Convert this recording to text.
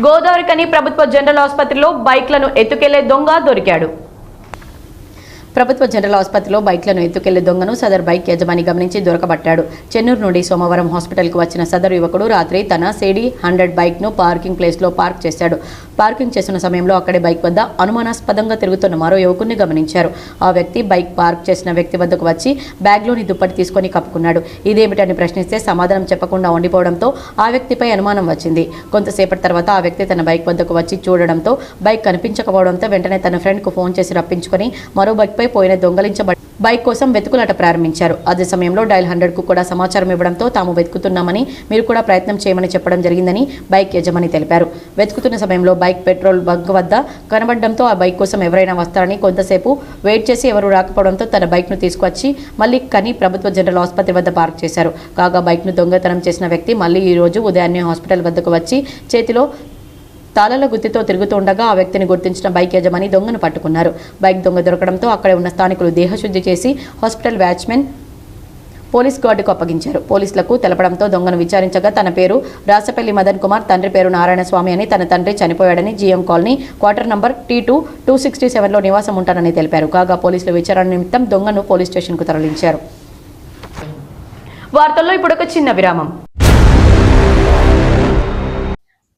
గోదావరికని ప్రభుత్వ జనరల్ ఆసుపత్రిలో బైక్లను ఎత్తుకెళ్ళే దొంగ దొరికాడు. ప్రభుత్వ జనరల్ ఆసుపత్రిలో బైక్లను ఎత్తుకెళ్ళే దొంగను సదర్ బైక్ యజమాని గమనించి దొరకబట్టాడు. చెన్నూరు నుండి సోమవారం హాస్పిటల్కు వచ్చిన సదరు యువకుడు రాత్రి తన సేడీ హండ్రెడ్ బైక్ను పార్కింగ్ ప్లేస్లో పార్క్ చేశాడు. పార్కింగ్ చేస్తున్న సమయంలో అక్కడే బైక్ వద్ద అనుమానాస్పదంగా తిరుగుతున్న మరో యువకుడిని గమనించారు. ఆ వ్యక్తి బైక్ పార్క్ చేసిన వ్యక్తి వద్దకు వచ్చి బ్యాగ్లోని దుప్పటి తీసుకొని కప్పుకున్నాడు. ఇదేమిటని ప్రశ్నిస్తే సమాధానం చెప్పకుండా ఉండిపోవడంతో ఆ వ్యక్తిపై అనుమానం వచ్చింది. కొంతసేపటి తర్వాత ఆ వ్యక్తి తన బైక్ వద్దకు వచ్చి చూడడంతో బైక్ కనిపించకపోవడంతో వెంటనే తన ఫ్రెండ్కు ఫోన్ చేసి రప్పించుకొని మరో బైక్పై పోయిన దొంగలించబడి బైక్ కోసం వెతుకులాట ప్రారంభించారు. అదే సమయంలో డైల్ హండ్రెడ్కు కూడా సమాచారం ఇవ్వడంతో తాము వెతుకుతున్నామని మీరు కూడా ప్రయత్నం చేయమని చెప్పడం జరిగిందని బైక్ యజమాని తెలిపారు. వెతుకుతున్న సమయంలో బైక్ పెట్రోల్ బంక్ వద్ద కనబడడంతో ఆ బైక్ కోసం ఎవరైనా వస్తారని కొంతసేపు వెయిట్ చేసి ఎవరు రాకపోవడంతో తన బైక్ను తీసుకొచ్చి మళ్ళీ కని ప్రభుత్వ జనరల్ ఆసుపత్రి వద్ద పార్క్ చేశారు. కాగా బైక్ను దొంగతనం చేసిన వ్యక్తి మళ్ళీ ఈ రోజు ఉదయాన్నే హాస్పిటల్ వద్దకు వచ్చి చేతిలో తాళాల గుత్తితో తిరుగుతూ ఉండగా ఆ వ్యక్తిని గుర్తించిన బైక్ యజమాని దొంగను పట్టుకున్నారు. బైక్ దొంగ దొరకడంతో అక్కడే ఉన్న స్థానికులు దేహశుద్ధి చేసి హాస్పిటల్ వాచ్మెన్ పోలీస్ గార్డుకు అప్పగించారు. పోలీసులకు తెలపడంతో దొంగను విచారించగా తన పేరు రాసపల్లి మదన్ కుమార్ తండ్రి పేరు నారాయణ స్వామి అని తన తండ్రి చనిపోయాడని GM colony quarter number T two two sixty సెవెన్లో నివాసం ఉంటానని తెలిపారు. కాగా పోలీసులు విచారణ నిమిత్తం దొంగను పోలీస్ స్టేషన్కు తరలించారు. వార్తల్లో ఇప్పుడు ఒక చిన్న విరామం.